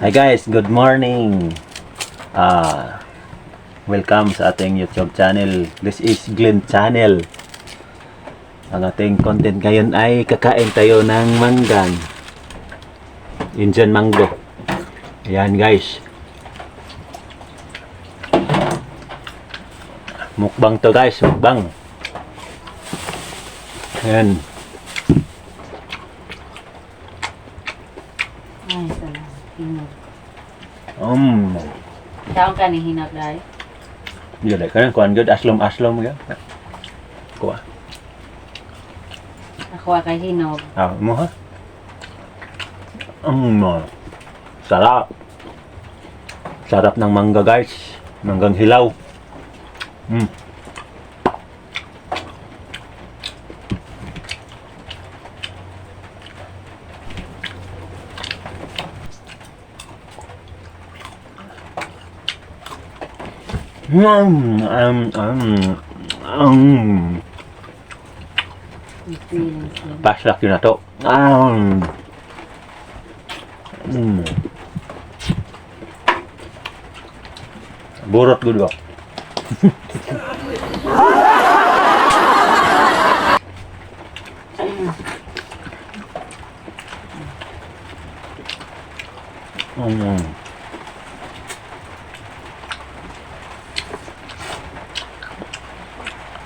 Hi guys, good morning. Ah, welcome sa ating YouTube channel. This is Glenn Channel. Ang ating content ngayon ay kakain tayo ng manggang. Indian mango. Ayan guys. Mukbang to guys, mukbang. Ayan. Om. Tahu kan ni hinap dai? Iya deh, kan kawan gue aslom aslom ya. Kuah. Aku akan hinap. Ah, mau ha? Um, sarap. Sarap ng mangga guys. Manggang hilaw. Mm. Um, um, um. Yun. Paslak yun na to. Ah. Mm. Burot ko. Mm.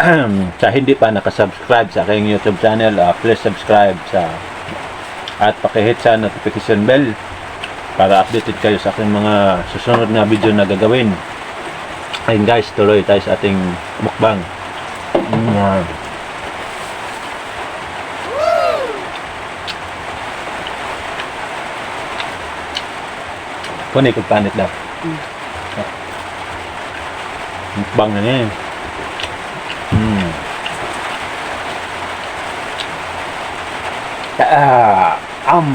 sa hindi pa nakasubscribe sa aking YouTube channel, ah, please subscribe sa at pakihit sa notification bell para updated kayo sa aking mga susunod na video na gagawin. Ayun guys, tuloy tayo sa ating mukbang. Mm. Kunin ko panit daw. Mm. Mukbang na niya eh. Mm. Ah, um,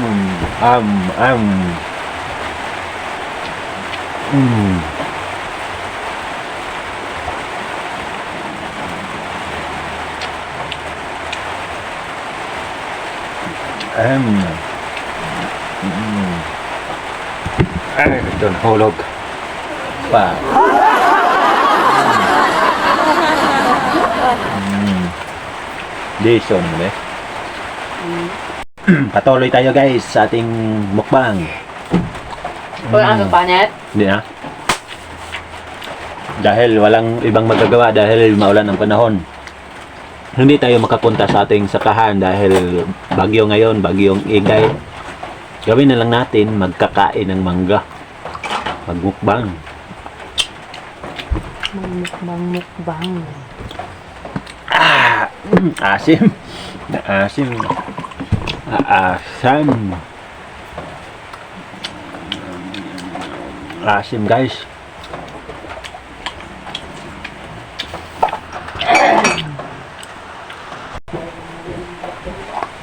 um, um. Mm. Um. Mm. Ay, ito nahulog. Pa. Mm. Jason, eh. Mm. Patuloy tayo guys sa ating mukbang. Kung ano panet? Hindi na. Dahil walang ibang magagawa dahil maulan ang panahon. Hindi tayo makapunta sa ating sakahan dahil bagyo ngayon, bagyong igay. Gawin na lang natin magkakain ng mangga. Magmukbang. Mukbang, mukbang. Asim. Asim. Asam. Asim guys.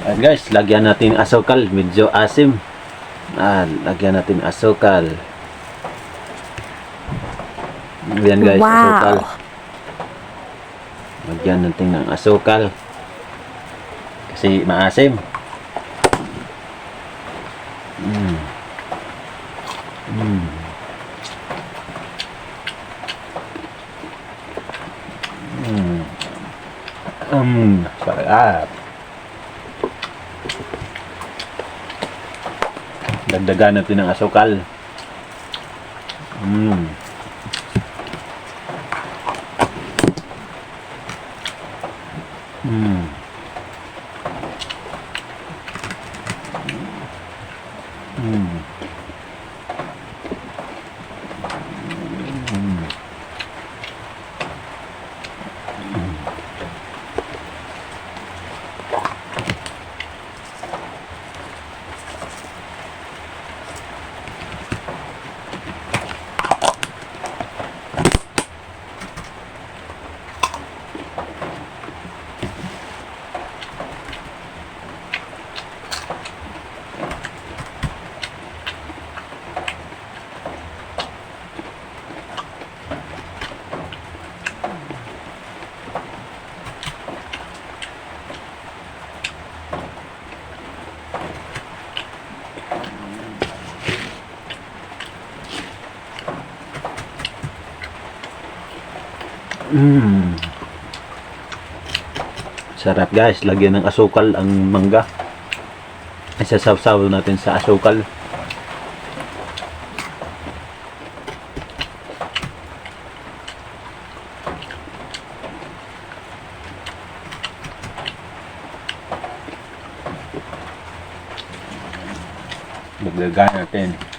Ayan guys, lagyan natin asukal, medyo asim. Ah, lagyan natin asukal. Ayan guys, Wow. asukal. Lagyan natin ng asukal. Kasi maasim. Mm. Mm. Mm. Um, sarap. Dagdagan natin ng asukal. Mm. Mm. Sarap guys, lagyan ng asukal ang mangga. Isasawsaw natin sa asukal. Maglagay natin